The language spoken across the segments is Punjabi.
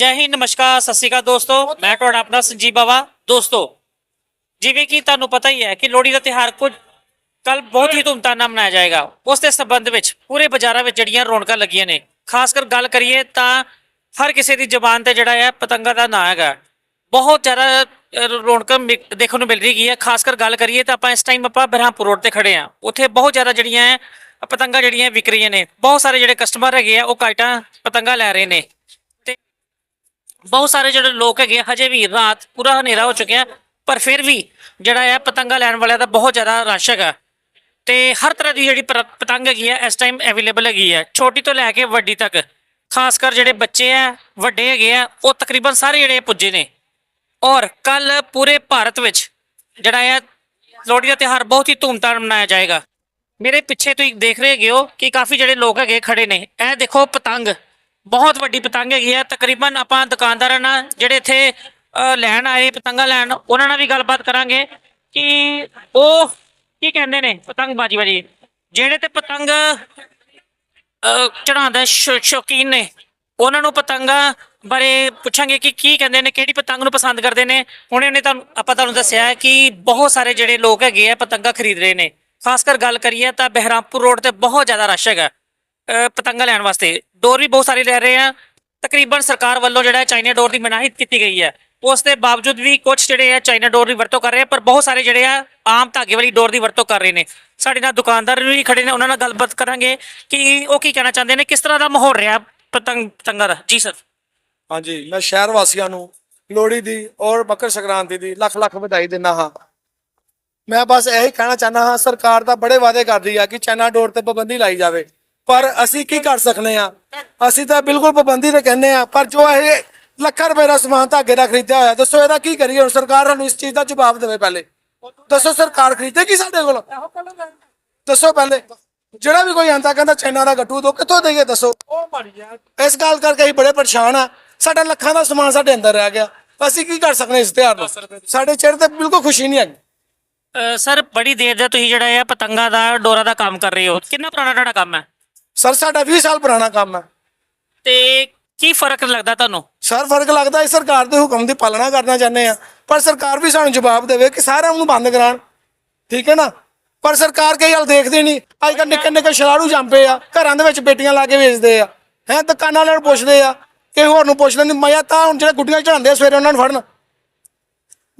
ਜੈ ਹਿੰਦ ਨਮਸਕਾਰ ਸਤਿ ਸ਼੍ਰੀ ਅਕਾਲ ਦੋਸਤੋ। ਮੈਂ ਤੁਹਾਡਾ ਆਪਣਾ ਸੰਜੀਵ ਬਾਵਾ। ਦੋਸਤੋ ਜਿਵੇਂ ਕਿ ਤੁਹਾਨੂੰ ਪਤਾ ਹੀ ਹੈ ਕਿ ਲੋਹੜੀ ਦਾ ਤਿਉਹਾਰ ਕੁਝ ਕੱਲ ਬਹੁਤ ਹੀ ਧੂਮਧਾਮ ਨਾਲ ਮਨਾਇਆ ਜਾਏਗਾ। ਉਸ ਦੇ ਸੰਬੰਧ ਵਿੱਚ ਪੂਰੇ ਬਾਜ਼ਾਰਾਂ ਵਿੱਚ ਜਿਹੜੀਆਂ ਰੌਣਕਾਂ ਲੱਗੀਆਂ ਨੇ। ਖਾਸ ਕਰ ਗੱਲ ਕਰੀਏ ਤਾਂ ਹਰ ਕਿਸੇ ਦੀ ਜ਼ੁਬਾਨ ਤੇ ਜਿਹੜਾ ਹੈ ਪਤੰਗਾ ਦਾ ਨਾਂ ਹੈਗਾ। ਬਹੁਤ ਜ਼ਿਆਦਾ ਅ, ਰੌਣਕਾਂ ਮਿ- ਦੇਖਣ ਨੂੰ ਮਿਲ ਰਹੀ ਹੈ। ਖਾਸ ਕਰ ਗੱਲ ਕਰੀਏ ਤਾਂ ਆਪਾਂ ਇਸ ਟਾਈਮ ਆਪਾਂ ਬਰਹਾਮਪੁਰ ਰੋਡ ਤੇ ਖੜੇ ਆ ਉੱਥੇ ਬਹੁਤ ਜ਼ਿਆਦਾ ਜਿਹੜੀਆਂ ਹੈ ਪਤੰਗਾ ਜਿਹੜੀਆਂ ਵਿਕ ਰਹੀਆਂ ਨੇ। ਬਹੁਤ ਸਾਰੇ ਜਿਹੜੇ ਕਸਟਮਰ ਹੈਗੇ ਆ ਉਹ ਕਾਈਟਾਂ ਪਤੰਗਾ ਲੈ ਰਹੇ ਨੇ। ਬਹੁਤ ਸਾਰੇ ਜਿਹੜੇ ਲੋਕ ਹੈਗੇ ਆ, ਹਜੇ ਵੀ ਰਾਤ ਪੂਰਾ ਹਨੇਰਾ ਹੋ ਚੁੱਕਿਆ ਪਰ ਫਿਰ ਵੀ ਜਿਹੜਾ ਹੈ ਪਤੰਗਾ ਲੈਣ ਵਾਲਿਆਂ ਦਾ ਬਹੁਤ ਜ਼ਿਆਦਾ ਰਸ਼ ਹੈਗਾ। ਤੇ ਹਰ ਤਰ੍ਹਾਂ ਦੀ ਜਿਹੜੀ ਪਰ- ਪਤੰਗ ਹੈਗੀ ਹੈ ਇਸ ਟਾਈਮ ਅਵੇਲੇਬਲ ਹੈਗੀ ਹੈ ਛੋਟੀ ਤੋਂ ਲੈ ਕੇ ਵੱਡੀ ਤੱਕ। ਖਾਸ ਕਰ ਜਿਹੜੇ ਬੱਚੇ ਆ ਵੱਡੇ ਹੈਗੇ ਆ ਉਹ ਤਕਰੀਬਨ ਸਾਰੇ ਜਿਹੜੇ ਪੁੱਜੇ ਨੇ। ਔਰ ਕੱਲ ਪੂਰੇ ਭਾਰਤ ਵਿੱਚ ਜਿਹੜਾ ਹੈ ਲੋਹੜੀ ਦਾ ਤਿਉਹਾਰ ਬਹੁਤ ਹੀ ਧੂਮਧਾਮ ਮਨਾਇਆ ਜਾਏਗਾ। ਮੇਰੇ ਪਿੱਛੇ ਤੁਸੀਂ ਦੇਖ ਰਹੇ ਹੈਗੇ ਹੋ ਕਿ ਕਾਫੀ ਜਿਹੜੇ ਲੋਕ ਹੈਗੇ ਖੜੇ ਨੇ। ਇਹ ਦੇਖੋ ਪਤੰਗ। ਬਹੁਤ ਵੱਡੀ ਪਤੰਗ ਹੈਗੀ ਹੈ ਤਕਰੀਬਨ ਆਪਾਂ ਦੁਕਾਨਦਾਰਾਂ ਨਾਲ ਜਿਹੜੇ ਇੱਥੇ ਲੈਣ ਆਏ, ਪਤੰਗਾਂ ਲੈਣ, ਉਹਨਾਂ ਨਾਲ ਵੀ ਗੱਲਬਾਤ ਕਰਾਂਗੇ ਕਿ ਉਹ ਕੀ ਕਹਿੰਦੇ ਨੇ ਪਤੰਗ ਬਾਜੀ ਬਾਜ਼ੀ। ਜਿਹੜੇ ਤੇ ਪਤੰਗ ਚੜਾਉਂਦਾ ਸ਼ੌਕੀਨ ਨੇ, ਉਹਨਾਂ ਨੂੰ ਪਤੰਗਾਂ ਬਾਰੇ ਪੁੱਛਾਂਗੇ ਕਿ ਕੀ ਕਹਿੰਦੇ ਨੇ, ਕਿਹੜੀ ਪਤੰਗ ਨੂੰ ਪਸੰਦ ਕਰਦੇ ਨੇ। ਹੁਣੇ ਉਹਨੇ ਤੁਹਾਨੂੰ, ਆਪਾਂ ਤੁਹਾਨੂੰ ਦੱਸਿਆ ਹੈ ਕਿ ਬਹੁਤ ਸਾਰੇ ਜਿਹੜੇ ਲੋਕ ਹੈਗੇ ਆ ਪਤੰਗਾਂ ਖਰੀਦ ਰਹੇ ਨੇ। ਖਾਸ ਕਰ ਗੱਲ ਕਰੀਏ ਤਾਂ ਬਹਿਰਾਮਪੁਰ ਰੋਡ ਤੇ ਬਹੁਤ ਜ਼ਿਆਦਾ ਰਸ਼ ਹੈਗਾ ਪਤੰਗਾਂ ਲੈਣ ਵਾਸਤੇ। ਡੋਰ ਵੀ ਬਹੁਤ ਸਾਰੀ ਲੈ ਰਹੇ ਆ। ਤਕਰੀਬਨ ਸਰਕਾਰ ਵੱਲੋਂ ਜਿਹੜਾ ਚਾਈਨਾ ਡੋਰ ਦੀ ਮਨਾਹੀ ਕੀਤੀ ਗਈ ਹੈ। ਉਸ ਦੇ ਬਾਵਜੂਦ ਵੀ ਕੁਝ ਜਿਹੜੇ ਆ ਚਾਈਨਾ ਡੋਰ ਦੀ ਵਰਤੋਂ ਕਰ ਰਹੇ ਆ, ਪਰ ਬਹੁਤ ਸਾਰੇ ਜਿਹੜੇ ਆ ਆਮ ਧਾਗੇ ਵਾਲੀ ਡੋਰ ਦੀ ਵਰਤੋਂ ਕਰ ਰਹੇ ਨੇ। ਸਾਡੇ ਨਾਲ ਦੁਕਾਨਦਾਰ ਵੀ ਖੜੇ ਨੇ, ਉਹਨਾਂ ਨਾਲ ਗੱਲਬਾਤ ਕਰਾਂਗੇ ਕਿ ਉਹ ਕੀ ਕਹਿਣਾ ਚਾਹੁੰਦੇ ਨੇ, ਕਿਸ ਤਰ੍ਹਾਂ ਦਾ ਮਾਹੌਲ ਰਿਹਾ ਪਤੰਗ ਪਤੰਗਾਂ ਦਾ? ਜੀ ਸਰ। ਹਾਂਜੀ, ਮੈਂ ਸ਼ਹਿਰ ਵਾਸੀਆਂ ਨੂੰ ਲੋਹੜੀ ਦੀ ਔਰ ਮਕਰ ਸੰਕ੍ਰਾਂਤੀ ਦੀ ਲੱਖ ਲੱਖ ਵਧਾਈ ਦਿੰਦਾ ਹਾਂ। ਮੈਂ ਬਸ ਇਹੀ ਕਹਿਣਾ ਚਾਹੁੰਦਾ ਹਾਂ, ਸਰਕਾਰ ਦਾ ਬੜੇ ਵਾਅਦੇ ਕਰਦੀ ਆ ਕਿ ਚਾਈਨਾ ਡੋਰ ਤੇ ਪਾਬੰਦੀ ਲਾਈ ਜਾਵੇ। ਪਰ ਅਸੀਂ ਕੀ ਕਰ ਸਕਨੇ ਆ? ਅਸੀਂ ਤਾਂ ਬਿਲਕੁਲ ਪਾਬੰਦੀ ਤੇ ਕਹਿੰਦੇ ਆ, ਪਰ ਜੋ ਇਹ ਲੱਖਾਂ ਰੁਪਏ ਦਾ ਸਮਾਨ ਧਾਗੇ ਦਾ ਖਰੀਦਿਆ ਹੋਇਆ, ਦੱਸੋ ਇਹਦਾ ਕੀ ਕਰੀਏ? ਹੁਣ ਸਰਕਾਰ ਸਾਨੂੰ ਇਸ ਚੀਜ਼ ਦਾ ਜਵਾਬ ਦੇਵੇ ਪਹਿਲੇ। ਦੱਸੋ ਸਰਕਾਰ ਖਰੀਦੇਗੀ ਸਾਡੇ ਕੋਲ? ਦੱਸੋ ਪਹਿਲੇ। ਜਿਹੜਾ ਵੀ ਕੋਈ ਆਂਦਾ ਕਹਿੰਦਾ ਚਾਈਨਾ ਦਾ ਗੱਟੂ ਦੋ, ਕਿੱਥੋਂ ਦੇਈਏ ਦੱਸੋ? ਇਸ ਗੱਲ ਕਰਕੇ ਅਸੀਂ ਬੜੇ ਪਰੇਸ਼ਾਨ ਆ। ਸਾਡਾ ਲੱਖਾਂ ਦਾ ਸਮਾਨ ਸਾਡੇ ਅੰਦਰ ਰਹਿ ਗਿਆ। ਅਸੀਂ ਕੀ ਕਰ ਸਕਦੇ ਇਸ ਤਿਉਹਾਰ ਨੂੰ? ਸਾਡੇ ਚਿਹਰੇ ਤੇ ਬਿਲਕੁਲ ਖੁਸ਼ੀ ਨਹੀਂ ਆਈ ਸਰ, ਬੜੀ ਦੇਰ ਦਾ ਤੁਸੀਂ ਜਿਹੜਾ ਹੈ ਪਤੰਗਾਂ ਦਾ, ਡੋਰਾ ਦਾ ਕੰਮ ਕਰ ਰਹੇ ਹੋ। ਕਿੰਨਾ ਪੁਰਾਣਾ ਤੁਹਾਡਾ ਕੰਮ ਹੈ? ਸਰ ਸਾਡਾ 20 ਸਾਲ ਪੁਰਾਣਾ ਕੰਮ ਹੈ। ਤੇ ਕੀ ਫ਼ਰਕ ਲੱਗਦਾ ਤੁਹਾਨੂੰ? ਸਰ ਫ਼ਰਕ ਲੱਗਦਾ ਹੈ ਸਰਕਾਰ ਦੇ ਹੁਕਮ ਦੀ ਪਾਲਣਾ ਕਰਨਾ ਚਾਹੁੰਦੇ ਆ ਪਰ ਸਰਕਾਰ ਵੀ ਸਾਨੂੰ ਜਵਾਬ ਦੇਵੇ ਕਿ ਸਾਰਿਆਂ ਨੂੰ ਬੰਦ ਕਰਾਣ ਠੀਕ ਹੈ ਨਾ? ਪਰ ਸਰਕਾਰ ਕਈ ਹਾਲ ਦੇਖਦੀ ਨਹੀਂ। ਅੱਜ ਕੱਲ੍ਹ ਨਿੱਕੇ ਨਿੱਕੇ ਸ਼ਰਾੜੂ ਜੰਪੇ ਆ ਘਰਾਂ ਦੇ ਵਿੱਚ ਬੇਟੀਆਂ ਲਾ ਕੇ ਵੇਚਦੇ ਆ। ਹੈ ਦੁਕਾਨਾਂ ਵਾਲਿਆਂ ਨੂੰ ਪੁੱਛਦੇ ਆ ਕਿ ਹੋਰ ਨੂੰ ਪੁੱਛਦੇ ਨਹੀਂ। ਮਜ਼ਾ ਤਾਂ ਹੁਣ ਜਿਹੜੇ ਗੁੱਡੀਆਂ ਚੜਾਉਂਦੇ ਆ ਸਵੇਰੇ ਉਹਨਾਂ ਨੂੰ ਫੜਨ।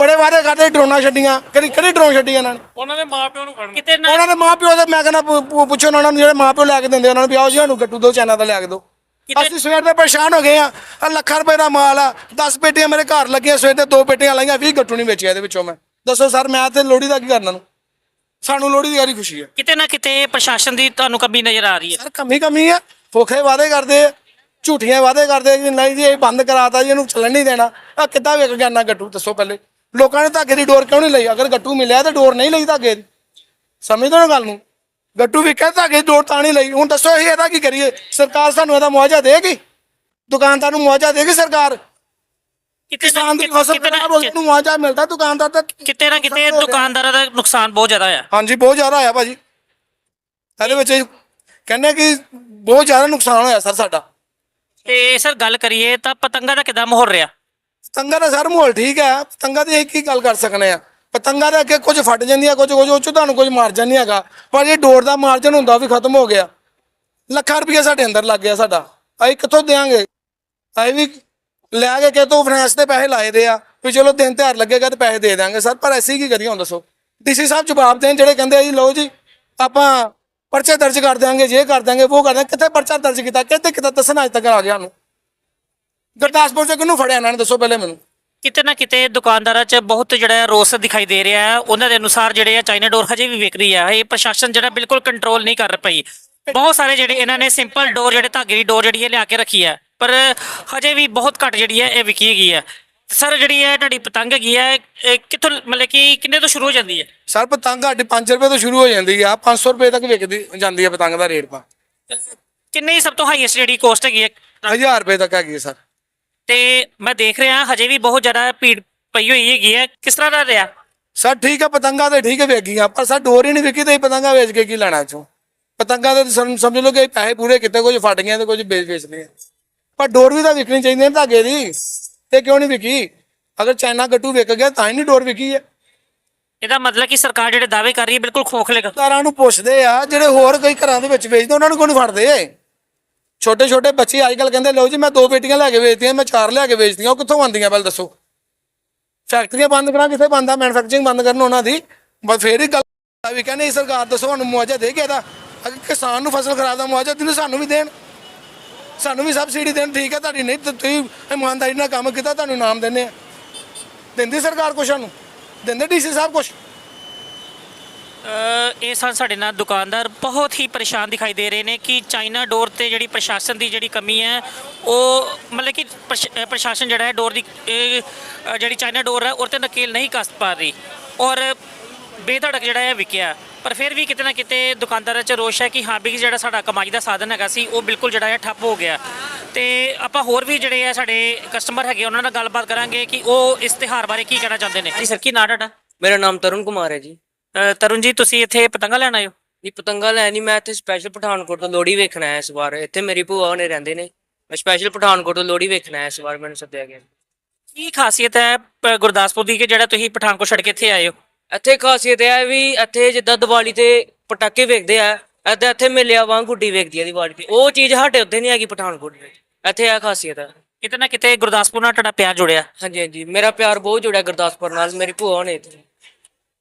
ਬੜੇ ਵਾਅਦੇ ਕਰਦੇ ਡਰੋਨਾਂ ਛੱਡੀਆਂ। ਕਦੀ ਕਿਹੜੀ ਡਰੋਨ ਛੱਡੀ ਇਹਨਾਂ ਨੇ। ਉਹਨਾਂ ਦੇ ਮਾਪਿਆਂ ਨੂੰ ਫੜਨ। ਕਿਤੇ ਨਾ ਉਹਨਾਂ ਦੇ ਮਾਪਿਓ ਦੇ ਮੈਂ ਕਹਿੰਦਾ ਪੁ- ਪੁ- ਪੁੱਛੋ ਉਹਨਾਂ ਨੂੰ ਜਿਹੜੇ ਮਾਪਿਓ ਲੈ ਕੇ ਦਿੰਦੇ ਉਹਨਾਂ ਨੂੰ ਵੀ ਆਓ ਜੀ ਸਾਨੂੰ ਗੱਟੂ ਦੋ ਚਾਈਨਾ ਦਾ ਲਿਆ ਕੇ ਦਿਓ। ਕਿਤੇ- ਅਸੀਂ ਸਵੇਰ ਦੇ ਪਰੇਸ਼ਾਨ ਹੋ ਗਏ ਆ। ਆ ਲੱਖਾਂ ਰੁਪਏ ਦਾ ਮਾਲ ਆ 10 ਪੇਟੀਆਂ ਮੇਰੇ ਘਰ ਲੱਗੀਆਂ ਸਵੇਰ ਦੇ ਦੋ ਪੇਟੀਆਂ ਲਾਈਆਂ 20 ਗੱਟੂ ਨਹੀਂ ਵੇਚਿਆ ਇਹਦੇ ਵਿੱਚੋਂ ਮੈਂ। ਦੱਸੋ ਸਰ ਮੈਂ ਤੇ ਲੋਹੜੀ ਦਾ ਕੀ ਕਰਨਾ ਨੂੰ? ਸਾਨੂੰ ਲੋਹੜੀ ਦੀ ਯਾਰੀ ਖੁਸ਼ੀ ਹੈ ਕਿਤੇ ਨਾ ਕਿਤੇ ਪ੍ਰਸ਼ਾਸਨ ਦੀ ਤੁਹਾਨੂੰ ਕਮੀ ਨਜ਼ਰ ਆ ਰਹੀ ਹੈ। ਸਰ ਕਮੀ ਕਮੀ ਆ। ਫੋਖੇ ਵਾਅਦੇ ਕਰਦੇ ਆ ਝੂਠੀਆਂ ਵਾਅਦੇ ਕਰਦੇ ਆ ਕਿ ਨਹੀਂ ਜੀ ਇਹ ਬੰਦ ਕਰਾਤਾ ਜੀ ਇਹਨੂੰ ਚੱਲਣ ਨਹੀਂ ਦੇਣਾ। ਆ ਕਿੱਦਾਂ ਵੇਚ ਗਿਆ ਨਾ ਗੱਟੂ? ਦੱਸੋ ਪਹਿਲੇ। ਲੋਕਾਂ ਨੇ ਧਾਗੇ ਦੀ ਡੋਰ ਕਿਉਂ ਨਹੀਂ ਲਈ? ਅਗਰ ਗੱਟੂ ਮਿਲਿਆ ਤਾਂ ਡੋਰ ਨਹੀਂ ਲਈ ਧਾਗੇ ਦੀ। ਸਮਝਦੇ ਹੋ ਗੱਲ ਨੂੰ? ਗੱਟੂ ਵੀ ਕਹਿੰਦਾ ਧਾਗੇ ਦੀ ਡੋਰ ਤਾਂ ਨਹੀਂ ਲਈ। ਹੁਣ ਦੱਸੋ ਇਹ ਇਹਦਾ ਕੀ ਕਰੀਏ? ਸਰਕਾਰ ਸਾਨੂੰ ਇਹਦਾ ਮੁਆਵਜ਼ਾ ਦੇਗੀ? ਦੁਕਾਨਦਾਰ ਨੂੰ ਮੁਆਵਜ਼ਾ ਦੇਗੀ ਸਰਕਾਰ? ਕਿਸਾਨ ਦੀ ਫਸਲ ਖਰਾਬ ਹੋ ਗਈ ਨਾ ਮੁਆਵਜ਼ਾ ਮਿਲਦਾ ਦੁਕਾਨਦਾਰ ਤਾਂ ਕਿਤੇ ਨਾ ਕਿਤੇ ਦੁਕਾਨਦਾਰਾਂ ਦਾ ਨੁਕਸਾਨ ਬਹੁਤ ਜ਼ਿਆਦਾ ਆ। ਹਾਂਜੀ ਬਹੁਤ ਜ਼ਿਆਦਾ ਹੋਇਆ ਭਾਜੀ। ਇਹਦੇ ਵਿੱਚ ਕਹਿੰਦੇ ਕਿ ਬਹੁਤ ਜ਼ਿਆਦਾ ਨੁਕਸਾਨ ਹੋਇਆ ਸਰ ਸਾਡਾ। ਤੇ ਸਰ ਗੱਲ ਕਰੀਏ ਤਾਂ ਪਤੰਗਾਂ ਦਾ ਕਿਦਾਂ ਮਾਹੌਲ ਰਿਹਾ? ਪਤੰਗਾ ਦਾ ਸਰ ਮਾਹੌਲ ਠੀਕ ਹੈ ਪਤੰਗਾ ਦੀ ਇੱਕ ਹੀ ਗੱਲ ਕਰ ਸਕਨੇ ਆ। ਪਤੰਗਾ ਦੇ ਅੱਗੇ ਕੁਝ ਫਟ ਜਾਂਦੀਆਂ, ਕੁਝ ਕੁਝ ਉਹ 'ਚੋਂ ਤੁਹਾਨੂੰ ਕੁਝ ਮਾਰਜਨ ਨਹੀਂ ਹੈਗਾ। ਪਰ ਇਹ ਡੋਰ ਦਾ ਮਾਰਜਨ ਹੁੰਦਾ, ਉਹ ਵੀ ਖਤਮ ਹੋ ਗਿਆ। ਲੱਖਾਂ ਰੁਪਏ ਸਾਡੇ ਅੰਦਰ ਲੱਗ ਗਿਆ ਸਾਡਾ। ਅਸੀਂ ਕਿੱਥੋਂ ਦੇਾਂਗੇ ਅਸੀਂ ਵੀ ਲੈ ਕੇ ਕਿਤੋਂ ਫਾਈਨੈਂਸ ਤੇ ਪੈਸੇ ਲਾਏ ਦੇ ਆ। ਵੀ ਚਲੋ ਦਿਨ ਤਿਉਹਾਰ ਲੱਗੇਗਾ ਤੇ ਪੈਸੇ ਦੇ ਦਾਂਗੇ ਸਰ, ਪਰ ਐਸੀ ਕੀ ਕਰੀਏ, ਹੁਣ ਦੱਸੋ। ਡੀਸੀ ਸਾਹਿਬ ਜਵਾਬ ਦੇਣ ਜਿਹੜੇ ਕਹਿੰਦੇ ਆ ਜੀ, ਲਓ ਜੀ, ਆਪਾਂ ਪਰਚੇ ਦਰਜ ਕਰ ਦਿਆਂਗੇ, ਜੇ ਕਰ ਦਿਆਂਗੇ, ਉਹ ਕਰ ਦਿਆਂਗੇ। ਕਿੱਥੇ ਪਰਚਾ ਦਰਜ ਕੀਤਾ? ਕਿੱਥੇ ਕਿਤਾ ਦੱਸਣਾ ਅੱਜ ਤੱਕ ਆ ਗਿਆ ਨੂੰ ਗੁਰਦਾਸਪੁਰ ਚ ਕਿਹਨੂੰ ਫੜਿਆ ਇਹਨਾਂ ਨੇ? ਦੱਸੋ ਪਹਿਲੇ ਮੈਨੂੰ। ਕਿਤੇ ਨਾ ਕਿਤੇ ਦੁਕਾਨਦਾਰਾਂ 'ਚ ਬਹੁਤ ਜਿਹੜਾ ਰੋਸ ਦਿਖਾਈ ਦੇ ਰਿਹਾ ਹੈ। ਉਹਨਾਂ ਦੇ ਅਨੁਸਾਰ ਜਿਹੜੇ ਆ ਚਾਈਨਾ ਡੋਰ ਹਜੇ ਵੀ ਵਿਕ ਰਹੀ ਹੈ ਇਹ ਪ੍ਰਸ਼ਾਸਨ ਜਿਹੜਾ ਬਿਲਕੁਲ ਕੰਟਰੋਲ ਨਹੀਂ ਕਰ ਪਈ। ਬਹੁਤ ਸਾਰੇ ਜਿਹੜੇ ਇਹਨਾਂ ਨੇ ਸਿੰਪਲ ਡੋਰ ਜਿਹੜੇ ਧਾਗੇ ਦੀ ਡੋਰ ਜਿਹੜੀ ਹੈ ਲਿਆ ਕੇ ਰੱਖੀ ਹੈ ਪਰ ਹਜੇ ਵੀ ਬਹੁਤ ਘੱਟ ਜਿਹੜੀ ਹੈ ਇਹ ਵਿਕੀ ਹੈਗੀ ਹੈ ਸਰ ਜਿਹੜੀ ਹੈ ਤੁਹਾਡੀ ਪਤੰਗ ਹੈਗੀ ਹੈ ਇਹ ਕਿੱਥੋਂ ਮਤਲਬ ਕਿ ਕਿੰਨੇ ਤੋਂ ਸ਼ੁਰੂ ਹੋ ਜਾਂਦੀ ਹੈ? ਸਰ ਪਤੰਗ ਸਾਡੀ 5 ਰੁਪਏ ਤੋਂ ਸ਼ੁਰੂ ਹੋ ਜਾਂਦੀ ਆ। 500 ਰੁਪਏ ਤੱਕ ਵਿਕਦੀ ਜਾਂਦੀ ਹੈ ਪਤੰਗ ਦਾ ਰੇਟ ਪਾ ਕਿੰਨੇ ਸਭ ਤੋਂ ਹਾਈਐਸਟ ਜਿਹੜੀ ਕੋਸਟ ਹੈਗੀ ਹੈ 1000 ਰੁਪਏ ਤੱਕ ਹੈਗੀ ਹੈ ਸਰ। ਤੇ ਮੈਂ ਦੇਖ ਰਿਹਾ ਹਜੇ ਵੀ ਬਹੁਤ ਜ਼ਿਆਦਾ ਭੀੜ ਪਈ ਹੋਈ ਹੈਗੀ ਹੈ। ਕਿਸ ਤਰ੍ਹਾਂ ਦਾ ਰਿਹਾ? ਸਰ ਠੀਕ ਹੈ ਪਤੰਗਾ ਤੇ ਠੀਕ ਹੈ ਵੇਗੀਆਂ ਪਰ ਸਰ ਡੋਰ ਹੀ ਨਹੀਂ ਵਿਕੀ ਤੇ ਪਤੰਗਾ ਵੇਚ ਕੇ ਕੀ ਲੈਣਾ ਚੋਂ ਪਤੰਗਾ ਸਮ- ਸਮਝ ਲਓ ਕਿ ਪੈਸੇ ਪੂਰੇ ਕੀਤੇ ਕੁਝ ਫਟ ਗਏ ਤੇ ਕੁਝ ਵੇਚ ਵੇਚਦੇ ਆ ਪਰ ਡੋਰ ਵੀ ਤਾਂ ਵਿਕਣੀ ਚਾਹੀਦੀ ਹੈ ਧਾਗੇ ਦੀ। ਤੇ ਕਿਉਂ ਨਹੀਂ ਵਿਕੀ? ਅਗਰ ਚਾਈਨਾ ਗੱਟੂ ਵਿਕ ਗਿਆ ਤਾਂ ਹੀ ਨਹੀਂ ਡੋਰ ਵਿਕੀ ਹੈ। ਇਹਦਾ ਮਤਲਬ ਕਿ ਸਰਕਾਰ ਜਿਹੜੇ ਦਾਅਵੇ ਕਰ ਰਹੀ ਹੈ ਬਿਲਕੁਲ ਖੋਖਲੇ ਕਰ ਸਰਕਾਰਾਂ ਨੂੰ ਪੁੱਛਦੇ ਆ ਜਿਹੜੇ ਹੋਰ ਕਈ ਘਰਾਂ ਦੇ ਵਿੱਚ ਵੇਚਦੇ ਉਹਨਾਂ ਨੂੰ ਕੋਈ ਫੜਦੇ? ਛੋਟੇ ਛੋਟੇ ਬੱਚੇ ਅੱਜ ਕੱਲ ਕਹਿੰਦੇ, ਲਓ ਜੀ, ਮੈਂ ਦੋ ਬੇਟੀਆਂ ਲੈ ਕੇ ਵੇਚਦੀਆਂ ਮੈਂ ਚਾਰ ਲੈ ਕੇ ਵੇਚਦੀਆਂ ਉਹ ਕਿੱਥੋਂ ਆਉਂਦੀਆਂ ਪਹਿਲ ਦੱਸੋ? ਫੈਕਟਰੀਆਂ ਬੰਦ ਕਰਾਂ, ਕਿੱਥੇ ਬੰਦਾ ਮੈਨੂਫੈਕਚਰਿੰਗ ਬੰਦ ਕਰਨ ਉਹਨਾਂ ਦੀ। ਬਸ ਫੇਰ ਹੀ ਗੱਲ ਵੀ ਕਹਿੰਦੇ ਸਰਕਾਰ ਦੱਸੋ, ਸਾਨੂੰ ਮੁਆਵਜ਼ਾ ਦੇ ਕੇ ਇਹਦਾ। ਅਗਰ ਕਿਸਾਨ ਨੂੰ ਫਸਲ ਖਰਾਬ ਦਾ ਮੁਆਵਜ਼ਾ ਦਿੰਦੇ ਸਾਨੂੰ ਵੀ ਦੇਣ। ਸਾਨੂੰ ਵੀ ਸਬਸਿਡੀ ਦੇਣ, ਠੀਕ ਹੈ ਤੁਹਾਡੀ ਨਹੀਂ ਤੁਸੀਂ ਇਮਾਨਦਾਰੀ ਨਾਲ ਕੰਮ ਕੀਤਾ, ਤੁਹਾਨੂੰ ਨਾਮ ਦਿੰਦੇ ਆ। ਦਿੰਦੀ ਸਰਕਾਰ ਕੁਛ ਸਾਨੂੰ? ਦਿੰਦੇ ਡੀਸੀ ਸਾਹਿਬ ਕੁਛ? ਇਹ ਸਨ ਸਾਡੇ ਨਾਲ ਦੁਕਾਨਦਾਰ। ਬਹੁਤ ਹੀ ਪਰੇਸ਼ਾਨ ਦਿਖਾਈ ਦੇ ਰਹੇ ਨੇ ਕਿ ਚਾਈਨਾ ਡੋਰ ਤੇ ਜਿਹੜੀ ਪ੍ਰਸ਼ਾਸਨ ਦੀ ਜਿਹੜੀ ਕਮੀ ਹੈ ਉਹ ਮਤਲਬ ਕਿ ਪ੍ਰਸ਼ਾਸਨ ਜਿਹੜਾ ਹੈ ਡੋਰ ਦੀ ਜਿਹੜੀ ਚਾਈਨਾ ਡੋਰ ਹੈ ਉਹ ਤੇ ਨਕੇਲ ਨਹੀਂ ਕੱਸ ਪਾ ਰਹੀ। ਔਰ ਬੇਧੜਕ ਜਿਹੜਾ ਹੈ ਵਿਕਿਆ। ਪਰ ਫਿਰ ਵੀ ਕਿਤੇ ਨਾ ਕਿਤੇ ਦੁਕਾਨਦਾਰਾਂ 'ਚ ਰੋਸ਼ ਹੈ ਕਿ ਹਾਂ ਵੀ ਜਿਹੜਾ ਸਾਡਾ ਕਮਾਈ ਦਾ ਸਾਧਨ ਹੈਗਾ ਸੀ ਉਹ ਬਿਲਕੁਲ ਜਿਹੜਾ ਹੈ ਠੱਪ ਹੋ ਗਿਆ। ਤੇ ਆਪਾਂ ਹੋਰ ਵੀ ਜਿਹੜੇ ਆ ਸਾਡੇ ਕਸਟਮਰ ਹੈਗੇ ਉਹਨਾਂ ਨਾਲ ਗੱਲਬਾਤ ਕਰਾਂਗੇ ਕਿ ਉਹ ਇਸ ਤਿਉਹਾਰ ਬਾਰੇ ਕੀ ਕਹਿਣਾ ਚਾਹੁੰਦੇ ਨੇ। ਜੀ ਸਰ ਕੀ ਨਾਂ ਤੁਹਾਡਾ? ਮੇਰਾ ਨਾਮ ਤਰੁਣ ਕੁਮਾਰ ਹੈ ਜੀ। ਅ, ਤਰੁਣ ਜੀ ਤੁਸੀਂ ਇੱਥੇ ਪਤੰਗਾ ਲੈਣ ਆਏ ਹੋ? ਜੀ ਪਤੰਗਾ ਲੈ ਨਹੀਂ ਮੈਂ ਇੱਥੇ ਸਪੈਸ਼ਲ ਪਠਾਨਕੋਟ ਤੋਂ ਲੋਹੜੀ ਵੇਖਣਾ ਆਇਆ ਇਸ ਵਾਰ। ਇੱਥੇ ਮੇਰੀ ਭੂਆ ਹੋਣੇ ਰਹਿੰਦੇ ਨੇ। ਮੈਂ ਸਪੈਸ਼ਲ ਪਠਾਨਕੋਟ ਤੋਂ ਲੋਹੜੀ ਵੇਖਣਾ ਆਇਆ ਇਸ ਵਾਰ ਮੈਨੂੰ ਸੱਦਿਆ ਗਿਆ। ਕੀ ਖਾਸੀਅਤ ਹੈ ਪ- ਗੁਰਦਾਸਪੁਰ ਦੀ ਕਿ ਜਿਹੜਾ ਤੁਸੀਂ ਪਠਾਨਕੋਟ ਛੱਡ ਕੇ ਇੱਥੇ ਆਏ ਹੋ? ਇੱਥੇ ਖਾਸੀਅਤ ਇਹ ਹੈ ਵੀ ਇੱਥੇ ਜਿੱਦਾਂ ਦੀਵਾਲੀ ਤੇ ਪਟਾਕੇ ਵੇਖਦੇ ਆ ਇੱਥੇ ਇੱਥੇ ਮੇਲਿਆਂ ਵਾਂਗ ਗੁੱਡੀ ਵੇਖਦੀ ਆ ਦੀਵਾਲੀ ਤੇ। ਉਹ ਚੀਜ਼ ਸਾਡੇ ਉੱਥੇ ਨਹੀਂ ਹੈਗੀ ਪਠਾਨਕੋਟ ਵਿੱਚ। ਇੱਥੇ ਇਹ ਖਾਸੀਅਤ ਹੈ ਕਿਤੇ ਨਾ ਕਿਤੇ ਗੁਰਦਾਸਪੁਰ ਨਾਲ ਤੁਹਾਡਾ ਪਿਆਰ ਜੁੜਿਆ। ਹਾਂਜੀ ਹਾਂਜੀ। ਮੇਰਾ ਪਿਆਰ ਬਹੁਤ ਜੁੜਿਆ ਗੁਰਦਾਸਪੁਰ ਨਾਲ ਮੇਰੀ ਭੂਆ ਹੋਣੇ ਇੱਥੇ।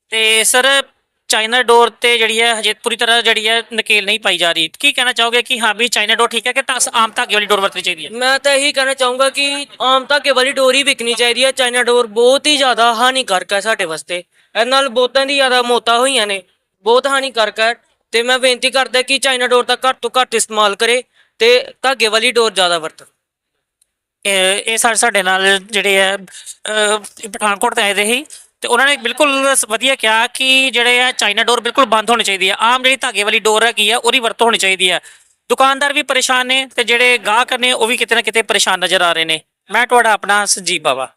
ਤੇ ਸਰ ਚਾਈਨਾ ਡੋਰ ਤੇ ਜਿਹੜੀ ਹੈ ਹਜੇ ਪੂਰੀ ਤਰ੍ਹਾਂ ਜਿਹੜੀ ਹੈ ਨਕੇਲ ਨਹੀਂ ਪਾਈ ਜਾ ਰਹੀ। ਕੀ ਕਹਿਣਾ ਚਾਹੋਗੇ ਕਿ ਹਾਂ ਵੀ ਚਾਈਨਾ ਡੋਰ ਠੀਕ ਹੈ ਕਿ ਤਾਂ ਆਮ ਧਾਗੇ ਵਾਲੀ ਡੋਰ ਵਰਤਣੀ ਚਾਹੀਦੀ ਹੈ? ਮੈਂ ਤਾਂ ਇਹੀ ਕਹਿਣਾ ਚਾਹੂੰਗਾ ਕਿ ਆਮ ਧਾਗੇ ਵਾਲੀ ਡੋਰ ਹੀ ਵਿਕਣੀ ਚਾਹੀਦੀ ਹੈ। ਚਾਈਨਾ ਡੋਰ ਬਹੁਤ ਹੀ ਜ਼ਿਆਦਾ ਹਾਨੀਕਾਰਕ ਹੈ ਸਾਡੇ ਵਾਸਤੇ। ਇਹਦੇ ਨਾਲ ਬਹੁਤਾਂ ਦੀ ਜ਼ਿਆਦਾ ਮੌਤਾਂ ਹੋਈਆਂ ਨੇ। ਬਹੁਤ ਹਾਨੀਕਾਰਕ ਹੈ। ਤੇ ਮੈਂ ਬੇਨਤੀ ਕਰਦਾ ਕਿ ਚਾਈਨਾ ਡੋਰ ਦਾ ਘੱਟ ਤੋਂ ਘੱਟ ਇਸਤੇਮਾਲ ਕਰੇ ਤੇ ਧਾਗੇ ਵਾਲੀ ਡੋਰ ਜ਼ਿਆਦਾ ਵਰਤੋ। ਇਹ ਇਹ ਸਾ- ਸਾਡੇ ਨਾਲ ਜਿਹੜੇ ਹੈ ਪਠਾਨਕੋਟ ਤੋਂ ਆਏ ਦੇ ਸੀ। ਤੇ ਉਹਨਾਂ ਨੇ ਬਿਲਕੁਲ ਵਧੀਆ ਕਿਹਾ ਕਿ ਜਿਹੜੇ ਆ ਚਾਈਨਾ ਡੋਰ ਬਿਲਕੁਲ ਬੰਦ ਹੋਣੀ ਚਾਹੀਦੀ ਹੈ ਆਮ ਜਿਹੜੀ ਧਾਗੇ ਵਾਲੀ ਡੋਰ ਹੈਗੀ ਆ, ਉਹਦੀ ਵਰਤੋਂ ਹੋਣੀ ਚਾਹੀਦੀ ਹੈ ਦੁਕਾਨਦਾਰ ਵੀ ਪਰੇਸ਼ਾਨ ਨੇ ਤੇ ਜਿਹੜੇ ਗਾਹਕ ਨੇ, ਉਹ ਵੀ ਕਿਤੇ ਨਾ ਕਿਤੇ ਪਰੇਸ਼ਾਨ ਨਜ਼ਰ ਆ ਰਹੇ ਨੇ। ਮੈਂ ਤੁਹਾਡਾ ਆਪਣਾ ਸੰਜੀਵ ਬਾਵਾ।